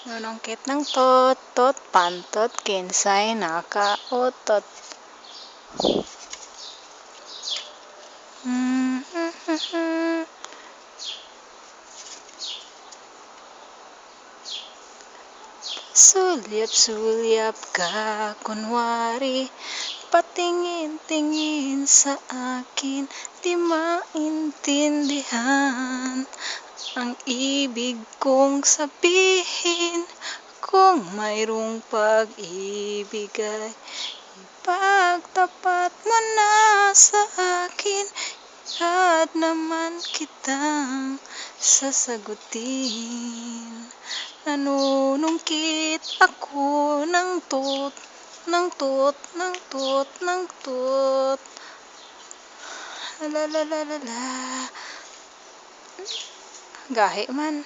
Nunungkit ng tot, tot, pantot, kinsay nakautot. Mm-hmm. Sulyap-sulyap ka kunwari Patingin-tingin sa akin Di maintindihan Ang ibig kong sabihin Kung mayroong pag-ibig ay Ipagtapat mo na sa akin At naman kitang sasagutin. Nanunungkit ako ng tot ng tot, ng tot, ng tot. La la la la la Gahi man